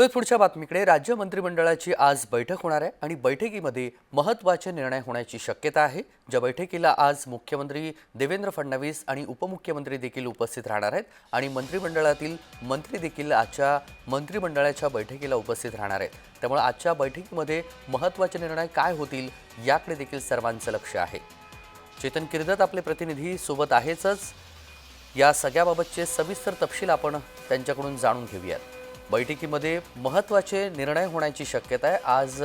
वळूयात पुढच्या बातमीकडे राज्य मंत्रिमंडळाची आज बैठक होणार आहे आणि बैठकीमध्ये महत्त्वाचे निर्णय होण्याची शक्यता आहे. ज्या बैठकीला आज मुख्यमंत्री देवेंद्र फडणवीस आणि उपमुख्यमंत्री देखील उपस्थित राहणार आहेत आणि मंत्रिमंडळातील मंत्री देखील आजच्या मंत्रिमंडळाच्या बैठकीला उपस्थित राहणार आहेत. त्यामुळे आजच्या बैठकीमध्ये महत्त्वाचे निर्णय काय होतील याकडे देखील सर्वांचं लक्ष आहे. चेतन किर्दत आपले प्रतिनिधी सोबत आहेतच या सगळ्याबाबतचे सविस्तर तपशील आपण त्यांच्याकडून जाणून घेऊयात. बैठकीमध्ये महत्त्वाचे निर्णय होण्याची शक्यता आहे. आज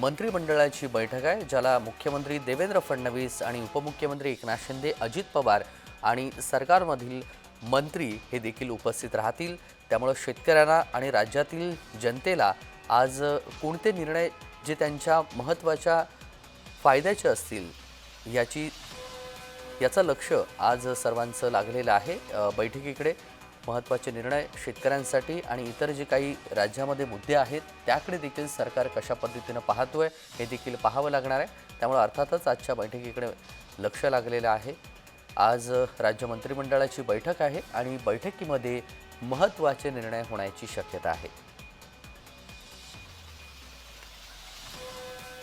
मंत्रिमंडळाची बैठक आहे ज्याला मुख्यमंत्री देवेंद्र फडणवीस आणि उपमुख्यमंत्री एकनाथ शिंदे अजित पवार आणि सरकारमधील मंत्री हे देखील उपस्थित राहतील. त्यामुळं शेतकऱ्यांना आणि राज्यातील जनतेला आज कोणते निर्णय जे त्यांच्या महत्त्वाच्या फायद्याचे असतील याची याचं लक्ष आज सर्वांचं लागलेलं आहे बैठकीकडे. महत्त्वाचे निर्णय शेतकऱ्यांसाठी आणि इतर जे काही राज्यामध्ये मुद्दे आहेत त्याकडे देखील सरकार कशा पद्धतीनं पाहतो आहे हे देखील पाहावं लागणार आहे. त्यामुळे अर्थातच आजच्या बैठकीकडे लक्ष लागलेलं आहे. आज राज्य मंत्रिमंडळाची बैठक आहे आणि बैठकीमध्ये महत्त्वाचे निर्णय होण्याची शक्यता आहे.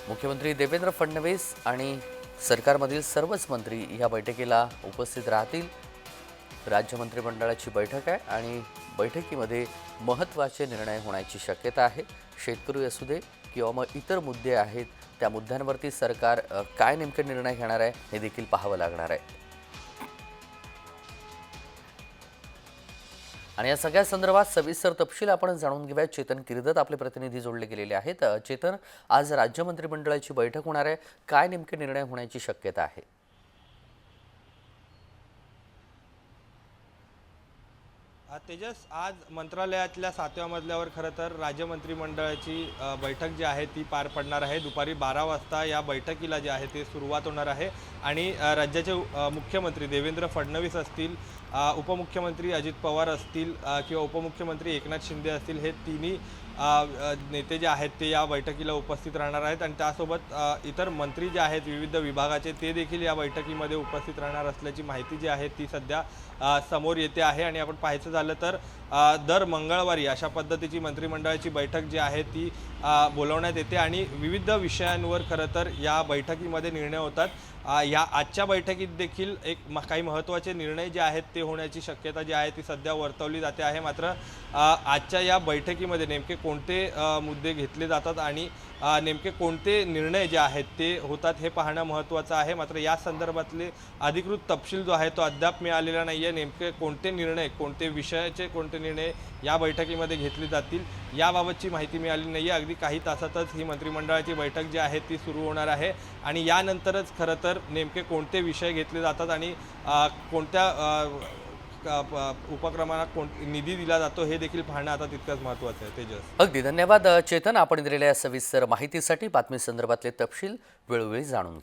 मुख्यमंत्री देवेंद्र फडणवीस आणि सरकारमधील सर्वच मंत्री या बैठकीला उपस्थित राहतील. राज्य मंत्रिमंडळाची बैठक आहे आणि बैठकीमध्ये महत्त्वाचे निर्णय होण्याची शक्यता आहे. शेतकरी असू दे किंवा मग इतर मुद्दे आहेत त्या मुद्द्यांवरती सरकार काय नेमके निर्णय घेणार आहे हे देखील पाहावं लागणार आहे. आणि या सगळ्या संदर्भात सविस्तर तपशील आपण जाणून घेऊया. चेतन किर्दत आपले प्रतिनिधी जोडले गेलेले आहेत. चेतन आज राज्य मंत्रिमंडळाची बैठक होणार आहे. काय नेमके निर्णय होण्याची शक्यता आहे? तेजस आज मंत्रालयातल्या सातव्या मजल्यावर खरं तर राज्य मंत्रिमंडळाची बैठक जी आहे ती पार पडणार आहे. दुपारी बारा वाजता या बैठकीला जे आहे ते सुरुवात होणार आहे. आणि राज्याचे मुख्यमंत्री देवेंद्र फडणवीस असतील उपमुख्यमंत्री अजित पवार असतील किंवा उपमुख्यमंत्री एकनाथ शिंदे असतील हे तिन्ही नेते जे आहेत ते या बैठकीला उपस्थित राहणार आहेत आणि त्यासोबत इतर मंत्री जे आहेत विविध विभागाचे ते देखील या बैठकीमध्ये उपस्थित राहणार असल्याची माहिती जी आहे ती सध्या समोर येते आहे आणि आपण पाहायचं झालं तर दर मंगळवारी अशा पद्धतीची मंत्रिमंडळाची बैठक जी आहे ती बोलवण्यात येते आणि विविध विषयांवर खरं तर या बैठकीमध्ये निर्णय होतात. या आजच्या बैठकीत देखील एक म- काही महत्त्वाचे निर्णय जे आहेत ते होण्याची शक्यता जी आहे ती सध्या वर्तवली जाते आहे. मात्र आजच्या या बैठकीमध्ये नेमके कोणते मुद्दे घेतले जातात आणि नेमके कोणते निर्णय जे आहेत ते होतात हे पाहणं महत्त्वाचं आहे. मात्र या संदर्भातले अधिकृत तपशील जो आहे तो अद्याप मिळालेला नाही आहे नेमके कोणते निर्णय कोणते विषयाचे कोणते निर्णय या बैठकीमध्ये घेतले जातील याबाबतची माहिती मिळाली नाही आहे अगदी काही तासातच ही मंत्रिमंडळाची बैठक जी आहे ती सुरू होणार आहे आणि यानंतरच खरं तर नेमके कोणते विषय घेतले जातात आणि कोणत्या उपक्रमांना कोण निधी दिला जातो हे देखील पाहणं आता तितकंच महत्त्वाचं आहे. तेजस. अगदी धन्यवाद चेतन. आपण दिलेल्या सविस्तर माहितीसाठी बातमी संदर्भातले तपशील वेळोवेळी जाणून घ्या.